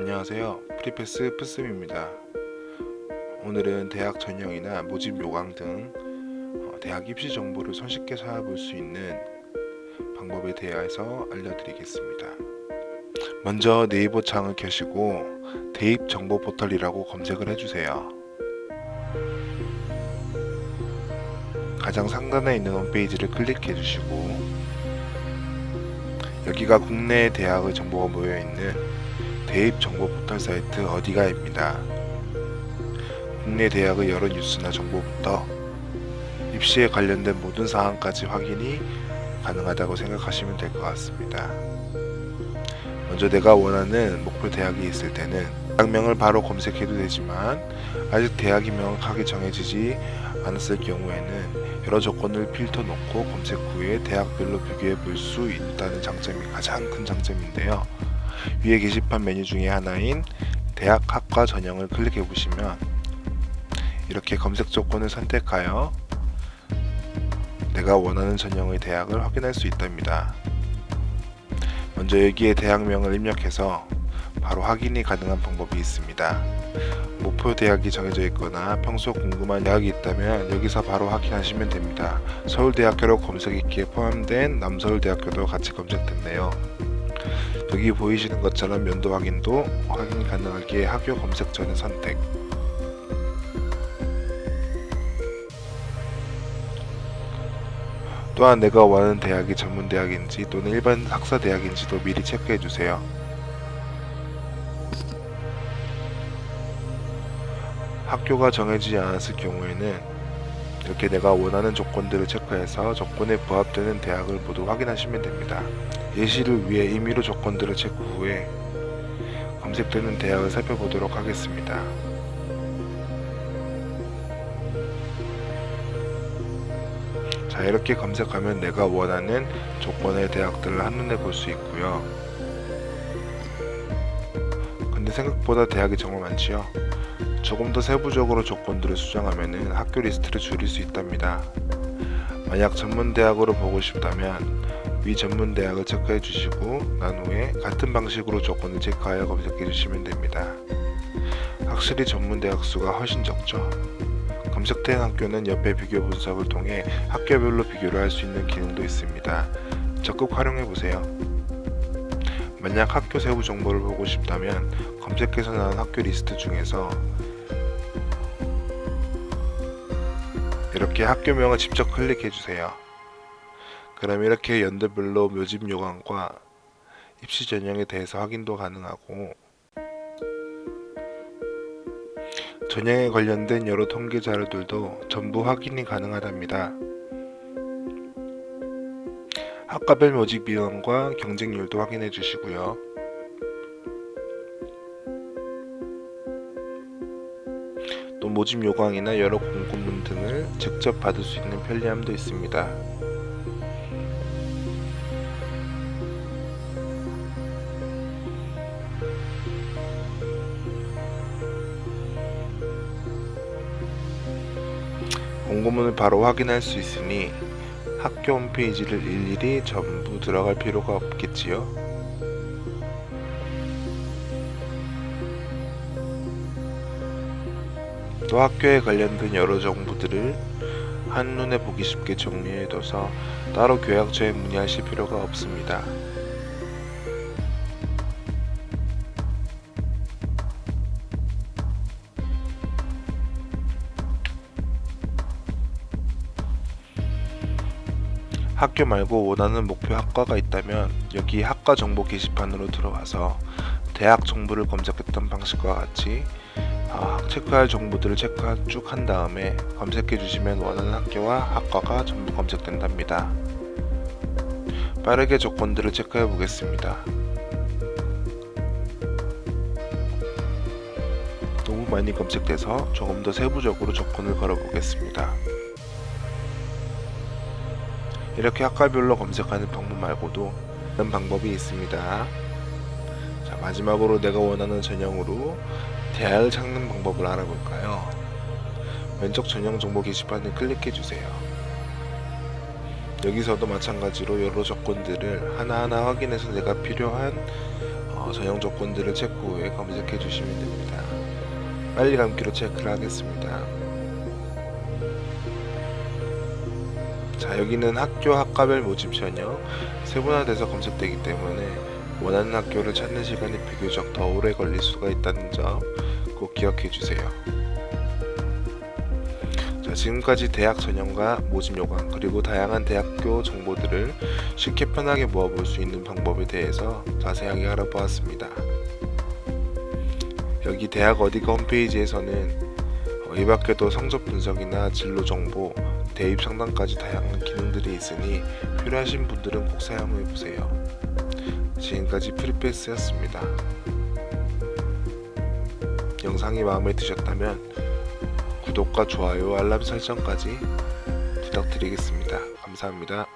안녕하세요. 프리패스 푸스입니다. 오늘은 대학 전형이나 모집 요강 등 어, 대학 입시 정보를 손쉽게 찾아볼 수 있는 방법에 대해서 알려드리겠습니다. 먼저 네이버 창을 켜시고 대입 정보 포털이라고 검색을 해주세요. 가장 상단에 있는 홈페이지를 클릭해 주시고 여기가 국내 대학의 정보가 모여 있는 대입 정보 포털 사이트 어디가입니다. 국내 대학의 여러 뉴스나 정보부터 입시에 관련된 모든 사항까지 확인이 가능하다고 생각하시면 될 것 같습니다. 먼저 내가 원하는 목표 대학이 있을 때는 대학명을 바로 검색해도 되지만 아직 대학이 명확하게 정해지지 않았을 경우에는 여러 조건을 필터 놓고 검색 후에 대학별로 비교해 볼 수 있다는 장점이 가장 큰 장점인데요. 위에 게시판 메뉴 중에 하나인 대학 학과 전형을 클릭해 보시면 이렇게 검색 조건을 선택하여 내가 원하는 전형의 대학을 확인할 수 있답니다. 먼저 여기에 대학명을 입력해서 바로 확인이 가능한 방법이 있습니다. 목표 대학이 정해져 있거나 평소 궁금한 대학이 있다면 여기서 바로 확인하시면 됩니다. 서울대학교로 검색했기에 포함된 남서울대학교도 같이 검색됐네요. 여기 보이시는 것처럼 연도 확인도 확인 가능하기에 학교 검색 전에 선택 또한 내가 원하는 대학이 전문 대학인지 또는 일반 학사 대학인지도 미리 체크해 주세요. 학교가 정해지지 않았을 경우에는 이렇게 내가 원하는 조건들을 체크해서 조건에 부합되는 대학을 모두 확인하시면 됩니다. 예시를 위해 임의로 조건들을 체크 후에 검색되는 대학을 살펴보도록 하겠습니다. 자 이렇게 검색하면 내가 원하는 조건의 대학들을 한눈에 볼 수 있고요. 근데 생각보다 대학이 정말 많지요. 조금 더 세부적으로 조건들을 수정하면 학교 리스트를 줄일 수 있답니다. 만약 전문대학으로 보고 싶다면 위 전문대학을 체크해 주시고 난 후에 같은 방식으로 조건을 체크하여 검색해 주시면 됩니다. 확실히 전문대학 수가 훨씬 적죠. 검색된 학교는 옆에 비교 분석을 통해 학교별로 비교를 할 수 있는 기능도 있습니다. 적극 활용해 보세요. 만약 학교 세부 정보를 보고 싶다면 검색해서 나온 학교 리스트 중에서 이렇게 학교명을 직접 클릭해 주세요. 그럼 이렇게 연도별로 묘집 요강과 입시 전형에 대해서 확인도 가능하고 전형에 관련된 여러 통계 자료들도 전부 확인이 가능하답니다. 학과별 모집 비용과 경쟁률도 확인해 주시고요. 또 모집 요강이나 여러 공고 문 등을 직접 받을 수 있는 편리함도 있습니다. 공고문을 바로 확인할 수 있으니 학교 홈페이지를 일일이 전부 들어갈 필요가 없겠지요. 또 학교에 관련된 여러 정보들을 한눈에 보기 쉽게 정리해둬서 따로 교양처에 문의하실 필요가 없습니다. 학교 말고 원하는 목표 학과가 있다면 여기 학과 정보 게시판으로 들어와서 대학 정보를 검색했던 방식과 같이 아, 체크할 정보들을 체크 쭉 한 다음에 검색해 주시면 원하는 학교와 학과가 전부 검색된답니다. 빠르게 조건들을 체크해 보겠습니다. 너무 많이 검색돼서 조금 더 세부적으로 조건을 걸어 보겠습니다. 이렇게 학과별로 검색하는 방법 말고도 다른 방법이 있습니다. 자, 마지막으로 내가 원하는 전형으로 대학을 찾는 방법을 알아볼까요? 왼쪽 전형 정보 게시판을 클릭해 주세요. 여기서도 마찬가지로 여러 조건들을 하나하나 확인해서 내가 필요한 어, 어, 전용 조건들을 체크 후에 검색해 주시면 됩니다. 빨리 감기로 체크를 하겠습니다. 자 여기는 학교 학과별 모집 전형 세분화돼서 검색되기 때문에 원하는 학교를 찾는 시간이 비교적 더 오래 걸릴 수가 있다는 점 꼭 기억해 주세요. 자, 지금까지 대학 전형과 모집 요강 그리고 다양한 대학교 정보들을 쉽게 편하게 모아볼 수 있는 방법에 대해서 자세하게 알아보았습니다. 여기 대학 어디가 홈페이지에서는 어, 이 밖에도 성적 분석이나 진로 정보, 대입 상담까지 다양한 기능들이 있으니 필요하신 분들은 꼭 사용해 보세요. 지금까지 프리패스였습니다. 영상이 마음에 드셨다면 구독과 좋아요, 알람 설정까지 부탁드리겠습니다. 감사합니다.